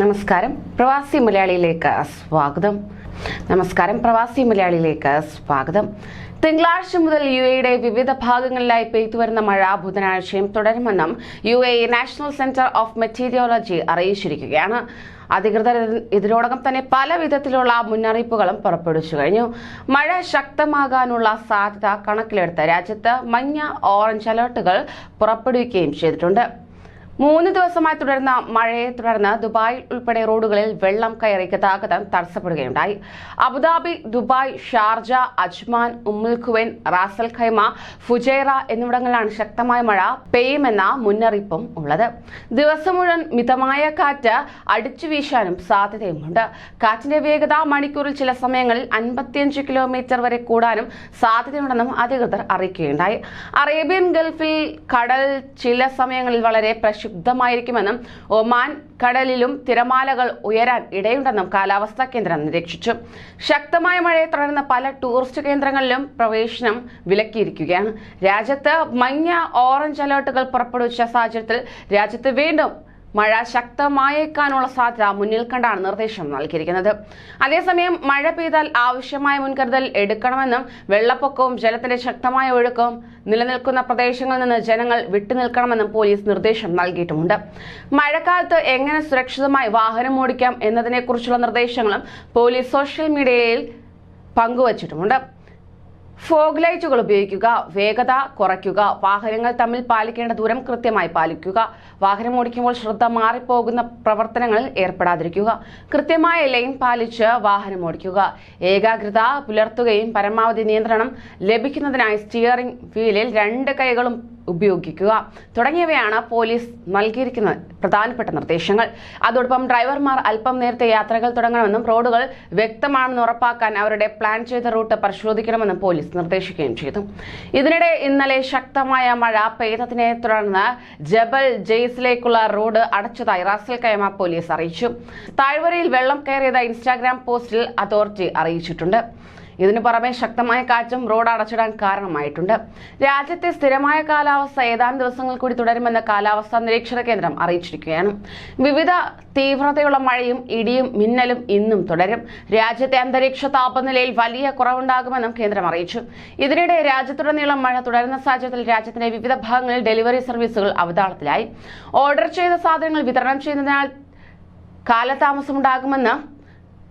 നമസ്കാരം. പ്രവാസി മലയാളിയിലേക്ക് സ്വാഗതം. നമസ്കാരം പ്രവാസി മലയാളിയിലേക്ക് സ്വാഗതം. തിങ്കളാഴ്ച മുതൽ യു എയുടെ വിവിധ ഭാഗങ്ങളിലായി പെയ്തുവരുന്ന മഴ ബുധനാഴ്ചയും തുടരുമെന്നും U A national centre of meteorology അറിയിച്ചിരിക്കുകയാണ്. അധികൃതർ ഇത് ഇതിനോടകം തന്നെ പല വിധത്തിലുള്ള മുന്നറിയിപ്പുകളും പുറപ്പെടുവിച്ചു കഴിഞ്ഞു. മഴ ശക്തമാകാനുള്ള സാധ്യത കണക്കിലെടുത്ത് രാജ്യത്ത് മഞ്ഞ ഓറഞ്ച് അലർട്ടുകൾ പുറപ്പെടുവിക്കുകയും ചെയ്തിട്ടുണ്ട്. മൂന്ന് ദിവസമായി തുടർന്ന മഴയെ തുടർന്ന് ദുബായിൽ ഉൾപ്പെടെ റോഡുകളിൽ വെള്ളം കയറി ഗതാഗതം തടസ്സപ്പെടുകയുണ്ടായി. Abu Dhabi Dubai Sharjah Ajman Umm al Quwain Ras al Khaimah Fujairah എന്നിവിടങ്ങളിലാണ് ശക്തമായ മഴ പെയ്യുമെന്ന മുന്നറിയിപ്പും ഉള്ളത്. ദിവസം മുഴുവൻ മിതമായ കാറ്റ് അടിച്ചു വീശാനും സാധ്യതയുമുണ്ട്. കാറ്റിന്റെ വേഗത മണിക്കൂറിൽ ചില സമയങ്ങളിൽ അൻപത്തിയഞ്ച് കിലോമീറ്റർ വരെ കൂടാനും സാധ്യതയുണ്ടെന്നും അധികൃതർ അറിയിക്കുകയുണ്ടായി. അറേബ്യൻ ഗൾഫിൽ കടൽ ചില സമയങ്ങളിൽ വളരെ പ്രക്ഷുബ്ധമായിരിക്കുമെന്നും ഒമാൻ കടലിലും തിരമാലകൾ ഉയരാൻ ഇടയുണ്ടെന്നും കാലാവസ്ഥാ കേന്ദ്രം നിരീക്ഷിച്ചു. ശക്തമായ മഴയെ തുടർന്ന് പല ടൂറിസ്റ്റ് കേന്ദ്രങ്ങളിലും പ്രവേശനം വിലക്കിയിരിക്കുകയാണ്. രാജ്യത്ത് മഞ്ഞ ഓറഞ്ച് അലേർട്ടുകൾ പുറപ്പെടുവിച്ച സാഹചര്യത്തിൽ രാജ്യത്ത് വീണ്ടും മഴ ശക്തമായേക്കാനുള്ള സാധ്യത മുന്നിൽ കണ്ടാണ് നിർദ്ദേശം നൽകിയിരിക്കുന്നത്. അതേസമയം മഴ പെയ്താൽ ആവശ്യമായ മുൻകരുതൽ എടുക്കണമെന്നും വെള്ളപ്പൊക്കവും ജലത്തിന്റെ ശക്തമായ ഒഴുക്കവും നിലനിൽക്കുന്ന പ്രദേശങ്ങളിൽ നിന്ന് ജനങ്ങൾ വിട്ടുനിൽക്കണമെന്നും പോലീസ് നിർദ്ദേശം നൽകിയിട്ടുമുണ്ട്. മഴക്കാലത്ത് എങ്ങനെ സുരക്ഷിതമായി വാഹനം ഓടിക്കാം എന്നതിനെക്കുറിച്ചുള്ള നിർദ്ദേശങ്ങളും പോലീസ് സോഷ്യൽ മീഡിയയിൽ പങ്കുവച്ചിട്ടുമുണ്ട്. ഫോഗ് ലൈറ്റുകൾ ഉപയോഗിക്കുക വേഗത കുറയ്ക്കുക വാഹനങ്ങൾ തമ്മിൽ പാലിക്കേണ്ട ദൂരം കൃത്യമായി പാലിക്കുക. വാഹനം ഓടിക്കുമ്പോൾ ശ്രദ്ധ മാറിപ്പോകുന്ന പ്രവർത്തനങ്ങളിൽ ഏർപ്പെടാതിരിക്കുക. കൃത്യമായ ലൈൻ പാലിച്ച് വാഹനം ഓടിക്കുക. ഏകാഗ്രത പുലർത്തുകയും പരമാവധി നിയന്ത്രണം ലഭിക്കുന്നതിനായി സ്റ്റിയറിംഗ് വീലിൽ രണ്ട് കൈകളും ഉപയോഗിക്കുക. തുടങ്ങിയവയാണ് പോലീസ് നൽകിയിരിക്കുന്ന പ്രധാനപ്പെട്ട നിർദ്ദേശങ്ങൾ. അതോടൊപ്പം ഡ്രൈവർമാർ അല്പം നേരത്തെ യാത്രകൾ തുടങ്ങണമെന്നും റോഡുകൾ വ്യക്തമാണെന്ന് ഉറപ്പാക്കാൻ അവരുടെ പ്ലാൻ ചെയ്ത റൂട്ട് പരിശോധിക്കണമെന്നും പോലീസ് നിർദ്ദേശിക്കുകയും ചെയ്തു. ഇതിനിടെ ഇന്നലെ ശക്തമായ മഴ പെയ്തതിനെ തുടർന്ന് ജബൽ ജെയ്സിലേക്കുള്ള റോഡ് അടച്ചതായി റാസൽ കൈമ പോലീസ് അറിയിച്ചു. താഴ്വരയിൽ വെള്ളം കയറിയതായി ഇൻസ്റ്റാഗ്രാം പോസ്റ്റിൽ അതോറിറ്റി അറിയിച്ചിട്ടുണ്ട്. ഇതിനു പുറമെ ശക്തമായ കാറ്റും റോഡ് അടച്ചിടാൻ കാരണമായിട്ടുണ്ട്. രാജ്യത്തെ സ്ഥിരമായ കാലാവസ്ഥ ഏതാനും ദിവസങ്ങൾ കൂടി തുടരുമെന്ന് കാലാവസ്ഥാ നിരീക്ഷണ കേന്ദ്രം അറിയിച്ചിരിക്കുകയാണ്. വിവിധ തീവ്രതയുള്ള മഴയും ഇടിയും മിന്നലും ഇന്നും തുടരും. രാജ്യത്തെ അന്തരീക്ഷ താപനിലയിൽ വലിയ കുറവുണ്ടാകുമെന്നും കേന്ദ്രം അറിയിച്ചു. ഇതിനിടെ രാജ്യത്തുടനീളം മഴ തുടരുന്ന സാഹചര്യത്തിൽ രാജ്യത്തിന്റെ വിവിധ ഭാഗങ്ങളിൽ ഡെലിവറി സർവീസുകൾ അവതാളത്തിലായി. ഓർഡർ ചെയ്ത സാധനങ്ങൾ വിതരണം ചെയ്യുന്നതിനാൽ കാലതാമസമുണ്ടാകുമെന്ന്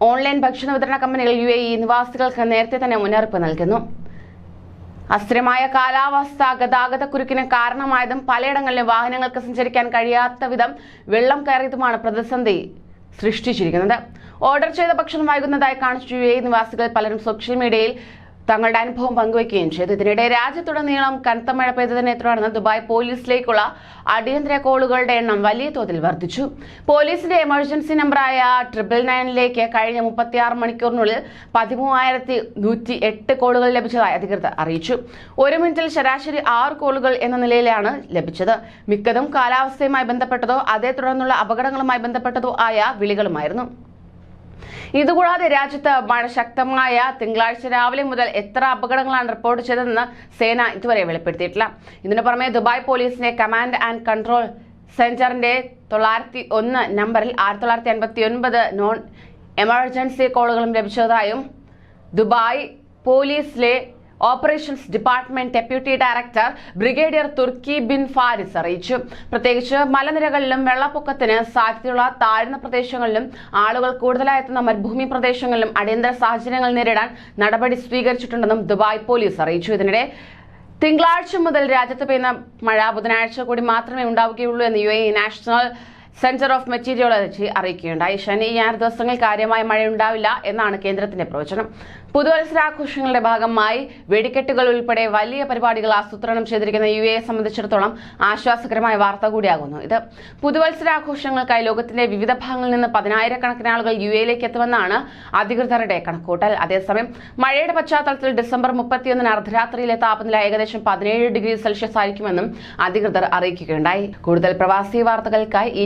ഓൺലൈൻ ഭക്ഷണ വിതരണ കമ്പനികൾ യു എ ഇ നിവാസികൾക്ക് നേരത്തെ തന്നെ മുന്നറിയിപ്പ് നൽകുന്നു. അസ്ഥിരമായ കാലാവസ്ഥ ഗതാഗത കുരുക്കിന് കാരണമായതും പലയിടങ്ങളിലും വാഹനങ്ങൾക്ക് സഞ്ചരിക്കാൻ കഴിയാത്ത വിധം വെള്ളം കയറിയതുമാണ് പ്രതിസന്ധി സൃഷ്ടിച്ചിരിക്കുന്നത്. ഓർഡർ ചെയ്ത ഭക്ഷണം വൈകുന്നതായി കാണിച്ചു യു എ നിവാസികൾ പലരും സോഷ്യൽ മീഡിയയിൽ തങ്ങളുടെ അനുഭവം പങ്കുവയ്ക്കുകയും ചെയ്തു. ഇതിനിടെ രാജ്യത്തുടനീളം കനത്ത മഴ പെയ്തതിനെ തുടർന്ന് ദുബായ് പോലീസിലേക്കുള്ള അടിയന്തര കോളുകളുടെ എണ്ണം വലിയ തോതിൽ വർദ്ധിച്ചു. പോലീസിന്റെ എമർജൻസി നമ്പറായ ട്രിപ്പിൾ നയനിലേക്ക് കഴിഞ്ഞ മുപ്പത്തിയാറ് മണിക്കൂറിനുള്ളിൽ പതിമൂവായിരത്തി നൂറ്റി എട്ട് കോളുകൾ ലഭിച്ചതായി അധികൃതർ അറിയിച്ചു. ഒരു മിനിറ്റിൽ ശരാശരി ആറ് കോളുകൾ എന്ന നിലയിലാണ് ലഭിച്ചത്. മിക്കതും കാലാവസ്ഥയുമായി ബന്ധപ്പെട്ടതോ അതേ തുടർന്നുള്ള അപകടങ്ങളുമായി ബന്ധപ്പെട്ടതോ ആയ വിളികളുമായിരുന്നു. ഇതുകൂടാതെ രാജ്യത്ത് മഴ ശക്തമായ തിങ്കളാഴ്ച രാവിലെ മുതൽ എത്ര അപകടങ്ങളാണ് റിപ്പോർട്ട് ചെയ്തതെന്ന് സേന ഇതുവരെ വെളിപ്പെടുത്തിയിട്ടില്ല. ഇതിനു പുറമെ ദുബായ് പോലീസിനെ കമാൻഡ് ആൻഡ് കൺട്രോൾ സെന്ററിന്റെ തൊള്ളായിരത്തി ഒന്ന് നമ്പറിൽ ആയിരത്തി തൊള്ളായിരത്തി അൻപത്തി ഒൻപത് നോൺ എമർജൻസി കോളുകളും ലഭിച്ചതായും ദുബായ് പോലീസിലെ operations department deputy director brigadier Turki bin Faris അറിയിച്ചു. പ്രത്യേകിച്ച് മലനിരകളിലും വെള്ളപ്പൊക്കത്തിന് സാധ്യതയുള്ള താഴ്ന്ന പ്രദേശങ്ങളിലും ആളുകൾ കൂടുതലായി എത്തുന്ന മരുഭൂമി പ്രദേശങ്ങളിലും അടിയന്തര സാഹചര്യങ്ങൾ നേരിടാൻ നടപടി സ്വീകരിച്ചിട്ടുണ്ടെന്നും ദുബായ് പോലീസ് അറിയിച്ചു. ഇതിനിടെ തിങ്കളാഴ്ച മുതൽ രാജ്യത്ത് പെയ്യുന്ന മഴ ബുധനാഴ്ച കൂടി മാത്രമേ ഉണ്ടാവുകയുള്ളൂ എന്ന് U national centre of meteorology അറിയിക്കുകയുണ്ടായി. ശനി ഞായർ ദിവസങ്ങളിൽ കാര്യമായ മഴയുണ്ടാവില്ല എന്നാണ് കേന്ദ്രത്തിന്റെ പ്രവചനം. പുതുവത്സരാഘോഷങ്ങളുടെ ഭാഗമായി വെടിക്കെട്ടുകൾ ഉൾപ്പെടെ വലിയ പരിപാടികൾ ആസൂത്രണം ചെയ്തിരിക്കുന്ന യു എയെ സംബന്ധിച്ചിടത്തോളം ആശ്വാസകരമായ വാർത്ത കൂടിയാകുന്നു ഇത്. പുതുവത്സരാഘോഷങ്ങൾക്കായി ലോകത്തിന്റെ വിവിധ ഭാഗങ്ങളിൽ നിന്ന് പതിനായിരക്കണക്കിന് ആളുകൾ യു എയിലേക്ക് എത്തുമെന്നാണ് അധികൃതരുടെ കണക്കൂട്ടൽ. അതേസമയം മഴയുടെ പശ്ചാത്തലത്തിൽ ഡിസംബർ മുപ്പത്തിയൊന്നിന് അർദ്ധരാത്രിയിലെ താപനില ഏകദേശം പതിനേഴ് ഡിഗ്രി സെൽഷ്യസ് ആയിരിക്കുമെന്നും അധികൃതർ അറിയിക്കുകയുണ്ടായി. കൂടുതൽ പ്രവാസി വാർത്തകൾക്കായി ഈ